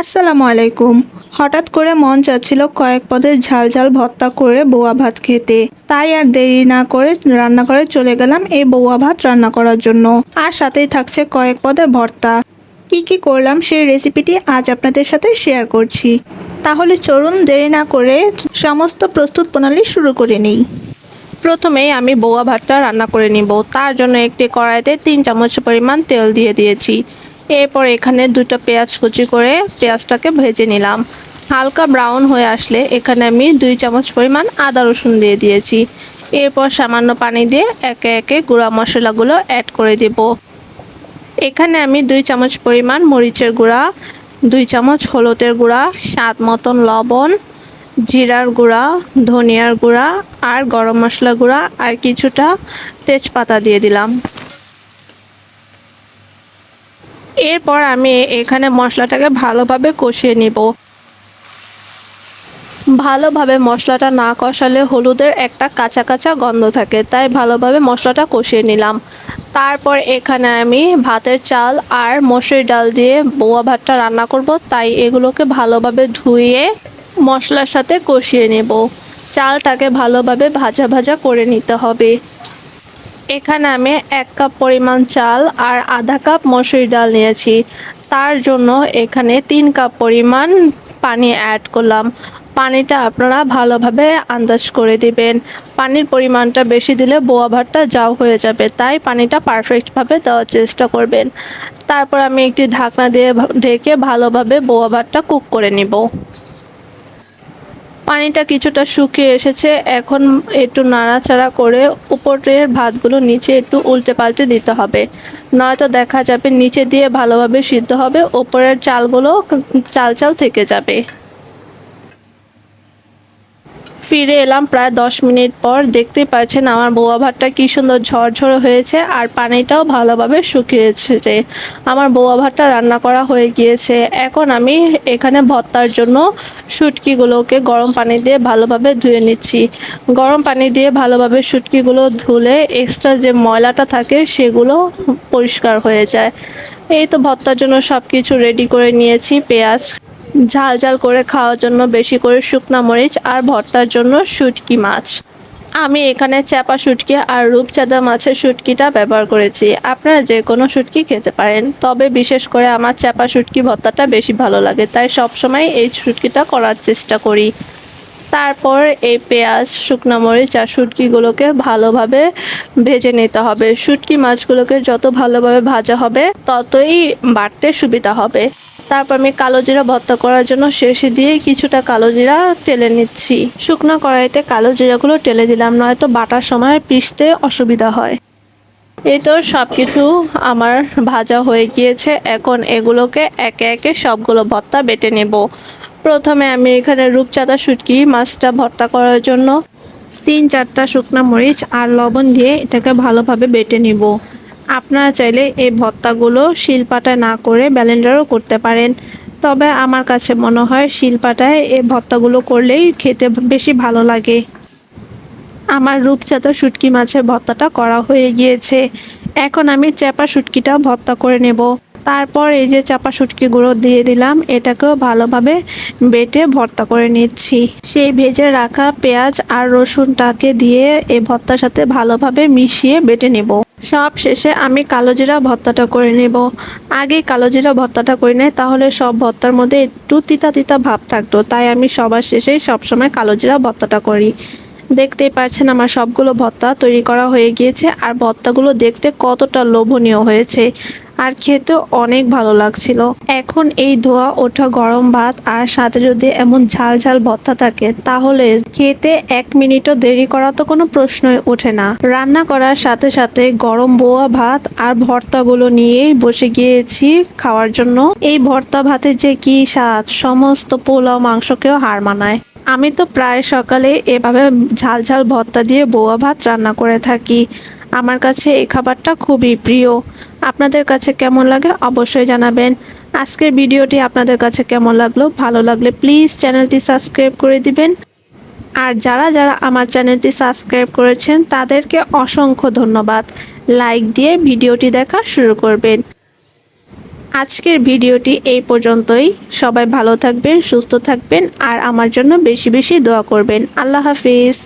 আসসালামু আলাইকুম। হঠাৎ করে মন চাচ্ছিল কয়েক পদের ঝাল ঝাল ভর্তা করে বৌয়া ভাত খেতে। তাই আর দেরি না করে রান্না করে চলে গেলাম এই বৌয়া ভাত রান্না করার জন্য। আর সাথেই থাকছে কয়েক পদের ভর্তা। কি কি করলাম সেই রেসিপিটি আজ আপনাদের সাথে শেয়ার করছি। তাহলে চলুন দেরি না করে সমস্ত প্রস্তুত প্রণালী শুরু করে নিই। প্রথমেই আমি বৌয়া ভাতটা রান্না করে নিব। তার জন্য একটি কড়াইতে তিন চামচ পরিমাণ তেল দিয়ে দিয়েছি। এরপর এখানে দুটো পেঁয়াজ কুচি করে পেঁয়াজটাকে ভেজে নিলাম। হালকা ব্রাউন হয়ে আসলে এখানে আমি দুই চামচ পরিমাণ আদা রসুন দিয়ে দিয়েছি। এরপর সামান্য পানি দিয়ে একে একে গুঁড়া মশলাগুলো অ্যাড করে দেব। এখানে আমি দুই চামচ পরিমাণ মরিচের গুঁড়া, দুই চামচ হলুদের গুঁড়া, স্বাদ মতন লবণ, জিরার গুঁড়া, ধনিয়ার গুঁড়া আর গরম মশলা গুঁড়া আর কিছুটা তেজপাতা দিয়ে দিলাম। এরপর আমি এখানে মশলাটাকে ভালোভাবে কষিয়ে নিব। ভালোভাবে মশলাটা না কষালে হলুদের একটা কাঁচা কাঁচা গন্ধ থাকে, তাই ভালোভাবে মশলাটা কষিয়ে নিলাম। তারপর এখানে আমি ভাতের চাল আর মসুর ডাল দিয়ে বোয়া ভাতটা রান্না করব, তাই এগুলোকে ভালোভাবে ধুয়ে মশলার সাথে কষিয়ে নেব। চালটাকে ভালোভাবে ভাজা ভাজা করে নিতে হবে। এখানে আমি এক কাপ পরিমাণ চাল আর আধা কাপ মসুর ডাল নিয়েছি। তার জন্য এখানে তিন কাপ পরিমাণ পানি অ্যাড করলাম। পানিটা আপনারা ভালোভাবে আন্দাজ করে দিবেন। পানির পরিমাণটা বেশি দিলে বোয়া ভাতটা যাও হয়ে যাবে, তাই পানিটা পারফেক্টভাবে দেওয়ার চেষ্টা করবেন। তারপর আমি একটি ঢাকনা দিয়ে ঢেকে ভালোভাবে বোয়া ভাতটা কুক করে নিব। পানিটা কিছুটা শুকিয়ে এসেছে। এখন একটু নাড়াচাড়া করে উপরের ভাতগুলো নিচে একটু উল্টে পাল্টে দিতে হবে। নয়তো দেখা যাবে নিচে দিয়ে ভালোভাবে সিদ্ধ হবে ওপরের চালগুলো চাল চাল থেকে যাবে। ফিরে এলাম প্রায় দশ মিনিট পর। দেখতেই পাচ্ছেন আমার বোয়া ভাতটা কি সুন্দর ঝরঝরে হয়েছে আর পানিটাও ভালোভাবে শুকিয়েছে। আমার বোয়া ভাতটা রান্না করা হয়ে গিয়েছে। এখন আমি এখানে ভর্তার জন্য শুটকিগুলোকে গরম পানি দিয়ে ভালোভাবে ধুয়ে নিচ্ছি। গরম পানি দিয়ে ভালোভাবে শুটকিগুলো ধুলে এক্সট্রা যে ময়লাটা থাকে সেগুলো পরিষ্কার হয়ে যায়। এই তো ভর্তার জন্য সব কিছু রেডি করে নিয়েছি, পেঁয়াজ ঝাল ঝাল করে খাওয়ার জন্য বেশি করে শুকনা মরিচ আর ভর্তার জন্য শুটকি মাছ। আমি এখানে চ্যাপা শুটকি আর রূপচাঁদা মাছের শুটকিটা ব্যবহার করেছি। আপনারা যে কোনো শুটকি খেতে পারেন, তবে বিশেষ করে আমার চ্যাপা শুটকি ভর্তাটা বেশি ভালো লাগে, তাই সবসময় এই শুটকিটা করার চেষ্টা করি। তারপর এই পেঁয়াজ, শুকনো মরিচ আর শুটকিগুলোকে ভালোভাবে ভেজে নিতে হবে। শুটকি মাছগুলোকে যত ভালোভাবে ভাজা হবে, ততই বাড়তে সুবিধা হবে। তারপর আমি কালো জিরা ভর্তা করার জন্য শেষে দিয়ে কিছুটা কালো জিরা টেলে নিচ্ছি। শুকনো কড়াইতে কালো জিরাগুলো টেলে দিলাম, নয়তো বাটার সময় পিষতে অসুবিধা হয়। এই তো সব কিছু আমার ভাজা হয়ে গিয়েছে। এখন এগুলোকে একে একে সবগুলো ভর্তা বেটে নেব। প্রথমে আমি এখানে রূপচাঁদা শুটকি মাছটা ভর্তা করার জন্য তিন চারটা শুকনো মরিচ আর লবণ দিয়ে এটাকে ভালোভাবে বেটে নিব। আপনারা চাইলে এই ভত্তাগুলো শিলপাটায় না করে ব্যালেন্ডারও করতে পারেন। তবে আমার কাছে মনে হয় শিলপাটায় এই ভত্তাগুলো করলেই খেতে বেশি ভালো লাগে। আমার রূপচাঁদা শুটকি মাছের ভর্তাটা করা হয়ে গিয়েছে। এখন আমি চ্যাপা শুটকিটা ভর্তা করে নেব। তারপর এই যে চাপা শুটকিগুলো দিয়ে দিলাম, এটাকেও ভালোভাবে বেটে ভর্তা করে নিচ্ছি। সেই ভেজে রাখা পেঁয়াজ আর রসুনটাকে দিয়ে এই ভর্তার সাথে ভালোভাবে মিশিয়ে বেটে নেব। সব শেষে আমি কালো জিরা ভর্তাটা করে নেব। আগে কালো জিরা ভর্তাটা করে নেয় তাহলে সব ভর্তার মধ্যে একটু তিতা তিতা ভাব থাকতো, তাই আমি সবার শেষেই সবসময় কালো জিরা ভর্তাটা করি। দেখতেই পাচ্ছেন আমার সবগুলো ভর্তা তৈরি করা হয়ে গিয়েছে, আর ভর্তাগুলো দেখতে কতটা লোভনীয় হয়েছে। আর খেতে অনেক ভালো লাগছিল। এখন এই ধোয়া ওঠা গরম ভাত আর সাথে যদি এমন ঝাল ঝাল ভর্তা থাকে, তাহলে খেতে এক মিনিটও দেরি করা তো কোনো প্রশ্নই ওঠে না। রান্না করার সাথে সাথে গরম বোয়া ভাত আর ভর্তাগুলো নিয়েই বসে গিয়েছি খাওয়ার জন্য। এই ভর্তা ভাতের যে কি স্বাদ, সমস্ত পোলাও মাংসকেও হার মানায়। আমি তো প্রায় সকালে এভাবে ঝাল ঝাল ভর্তা দিয়ে বোয়া ভাত রান্না করে থাকি। আমার কাছে এই খাবারটা খুবই প্রিয়। আপনাদের কাছে কেমন লাগে অবশ্যই জানাবেন। আজকের ভিডিওটি আপনাদের কাছে কেমন লাগল, ভালো লাগলে প্লিজ চ্যানেলটি সাবস্ক্রাইব করে দিবেন। আর যারা যারা আমার চ্যানেলটি সাবস্ক্রাইব করেছেন, তাদেরকে অসংখ্য ধন্যবাদ। লাইক দিয়ে ভিডিওটি দেখা শুরু করবেন। আজকের ভিডিওটি এই পর্যন্তই। সবাই ভালো থাকবেন, সুস্থ থাকবেন, আর আমার জন্য বেশি বেশি দোয়া করবেন। আল্লাহ হাফিজ।